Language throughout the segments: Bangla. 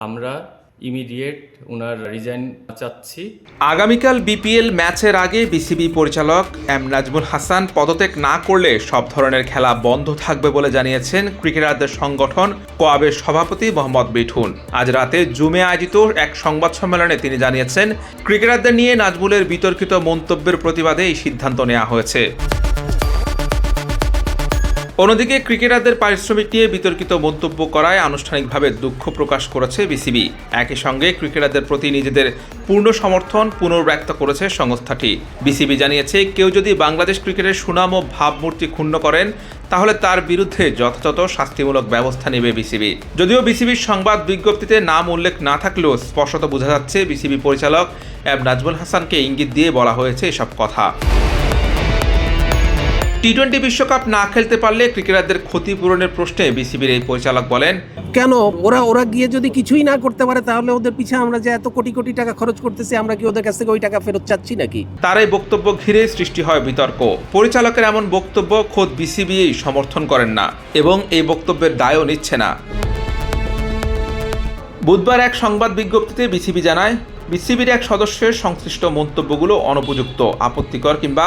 আমরা ইমিডিয়েট ওনার রিজাইন চাচ্ছি। আগামীকাল বিপিএল ম্যাচের আগে বিসিবি পরিচালক এম নাজমুল হাসান পদত্যাগ না করলে সব ধরনের খেলা বন্ধ থাকবে বলে জানিয়েছেন ক্রিকেটারদের সংগঠন কোয়াবের সভাপতি মোহাম্মদ মিঠুন। আজ রাতে জুমে আয়োজিত এক সংবাদ সম্মেলনে তিনি জানিয়েছেন, ক্রিকেটারদের নিয়ে নাজমুলের বিতর্কিত মন্তব্যের প্রতিবাদে এই সিদ্ধান্ত নেওয়া হয়েছে। অন্যদিকে ক্রিকেটারদের পারিশ্রমিক নিয়ে বিতর্কিত মন্তব্য করায় আনুষ্ঠানিকভাবে দুঃখ প্রকাশ করেছে বিসিবি। একই সঙ্গে ক্রিকেটারদের প্রতি নিজেদের পূর্ণ সমর্থন পুনর্ব্যক্ত করেছে সংস্থাটি। বিসিবি জানিয়েছে, কেউ যদি বাংলাদেশ ক্রিকেটের সুনাম ও ভাবমূর্তি ক্ষুণ্ণ করেন, তাহলে তার বিরুদ্ধে যথাযথ শাস্তিমূলক ব্যবস্থা নেবে বিসিবি। যদিও বিসিবির সংবাদ বিজ্ঞপ্তিতে নাম উল্লেখ না থাকলেও স্পষ্টত বোঝা যাচ্ছে, বিসিবি পরিচালক এম নাজমুল হাসানকে ইঙ্গিত দিয়ে বলা হয়েছে এসব কথা। টি টোয়েন্টি বিশ্বকাপ না খেলতে পারলে ক্রিকেটারদের ক্ষতিপূরণের প্রশ্নে বিসিবির এই পরিচালক বলেন কেন? ওরা ওরা গিয়ে যদি কিছুই না করতে পারে তাহলে ওদের পিছে আমরা যে এত কোটি কোটি টাকা খরচ করতেছি আমরা কি ওদের কাছ থেকে ওই টাকা ফেরত চাচ্ছি নাকি? তার এই বক্তব্য ঘিরে সৃষ্টি হয় বিতর্ক। পরিচালকের এমন বক্তব্য খোদ বিসিবি সমর্থন করেন না এবং এই বক্তব্যের দায়ও নিচ্ছে না। বুধবার এক সংবাদ বিজ্ঞপ্তিতে বিসিবি জানায় বিসিবির এক সদস্যের সংশ্লিষ্ট মন্তব্যগুলো অনুপযুক্ত আপত্তিকর কিংবা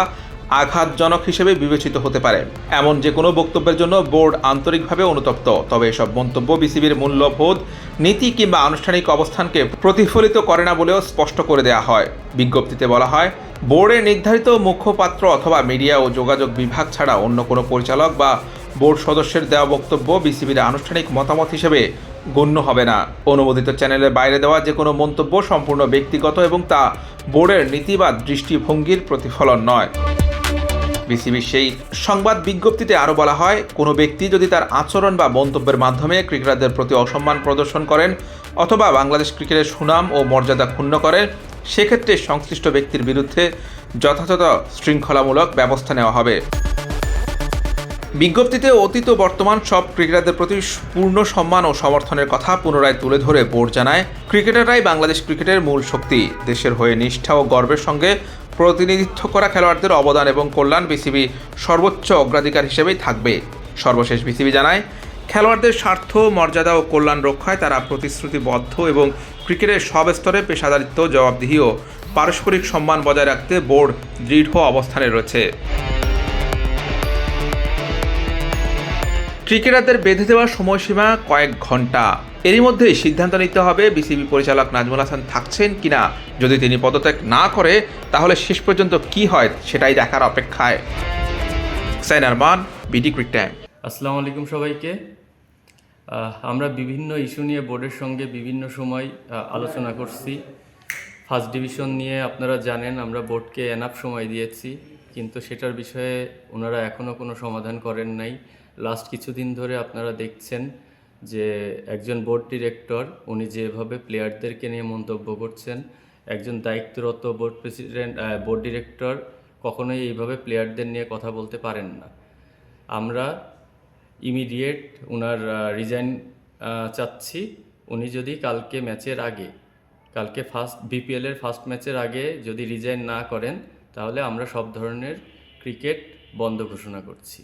আঘাতজনক হিসেবে বিবেচিত হতে পারে। এমন যে কোনো বক্তব্যের জন্য বোর্ড আন্তরিকভাবে অনুতপ্ত। তবে এসব মন্তব্য বিসিবির মূল্যবোধ নীতি কিংবা আনুষ্ঠানিক অবস্থানকে প্রতিফলিত করে না বলেও স্পষ্ট করে দেওয়া হয়। বিজ্ঞপ্তিতে বলা হয়, বোর্ডের নির্ধারিত মুখপাত্র অথবা মিডিয়া ও যোগাযোগ বিভাগ ছাড়া অন্য কোনো পরিচালক বা বোর্ড সদস্যের দেওয়া বক্তব্য বিসিবির আনুষ্ঠানিক মতামত হিসেবে গণ্য হবে না। অনুমোদিত চ্যানেলের বাইরে দেওয়া যে কোনো মন্তব্য সম্পূর্ণ ব্যক্তিগত এবং তা বোর্ডের নীতি বা দৃষ্টিভঙ্গির প্রতিফলন নয়। বিসিবির সেই সংবাদ বিজ্ঞপ্তিতে আরও বলা হয়, কোনো ব্যক্তি যদি তার আচরণ বা মন্তব্যের মাধ্যমে ক্রিকেটারদের প্রতি অসম্মান প্রদর্শন করেন অথবা বাংলাদেশ ক্রিকেটের সুনাম ও মর্যাদা ক্ষুণ্ণ করেন সেক্ষেত্রে সংশ্লিষ্ট ব্যক্তির বিরুদ্ধে যথাযথ শৃঙ্খলামূলক ব্যবস্থা নেওয়া হবে। বিজ্ঞপ্তিতে অতীত বর্তমান সব ক্রিকেটারদের প্রতি পূর্ণ সম্মান ও সমর্থনের কথা পুনরায় তুলে ধরে বোর্ড জানায়, ক্রিকেটাররাই বাংলাদেশ ক্রিকেটের মূল শক্তি। দেশের হয়ে নিষ্ঠা ও গর্বের সঙ্গে প্রতিনিধিত্ব করা খেলোয়াড়দের অবদান এবং কল্যাণ বিসিবি সর্বোচ্চ অগ্রাধিকার হিসেবেই থাকবে। সর্বশেষ বিসিবি জানায়, খেলোয়াড়দের স্বার্থ, মর্যাদা ও কল্যাণ রক্ষায় তারা প্রতিশ্রুতিবদ্ধ এবং ক্রিকেটের সব স্তরে পেশাদারিত্ব, জবাবদিহি ও পারস্পরিক সম্মান বজায় রাখতে বোর্ড দৃঢ় অবস্থানে রয়েছে। ক্রিকেটারদের বেঁধে দেওয়ার সময়সীমা কয়েক ঘণ্টা। এরই মধ্যেই সিদ্ধান্ত নিতে হবে, বিসিবি পরিচালক নাজমুল হাসান থাকছেন কিনা। যদি তিনি পদত্যাগ না করে, তাহলে শেষ পর্যন্ত কি হয় সেটাই দেখার অপেক্ষায়। Sain Arman, BD crick time. আসসালামু আলাইকুম সবাইকে। আমরা বিভিন্ন ইস্যু নিয়ে বোর্ডের সঙ্গে বিভিন্ন সময় আলোচনা করছি। ফার্স্ট ডিভিশন নিয়ে আপনারা জানেন, আমরা বোর্ডকে এনাফ সময় দিয়েছি, কিন্তু সেটার বিষয়ে ওনারা এখনও কোনো সমাধান করেন নাই। লাস্ট কিছুদিন ধরে আপনারা দেখছেন যে একজন বোর্ড ডিরেক্টর উনি যেভাবে প্লেয়ারদেরকে নিয়ে মন্তব্য করছেন, একজন দায়িত্বরত বোর্ড প্রেসিডেন্ট বোর্ড ডিরেক্টর কখনোই এইভাবে প্লেয়ারদের নিয়ে কথা বলতে পারেন না। আমরা ইমিডিয়েট ওনার রিজাইন চাচ্ছি। উনি যদি কালকে ম্যাচের আগে, কালকে ফার্স্ট বিপিএলের ফার্স্ট ম্যাচের আগে যদি রিজাইন না করেন, তাহলে আমরা সব ধরনের ক্রিকেট বন্ধ ঘোষণা করছি।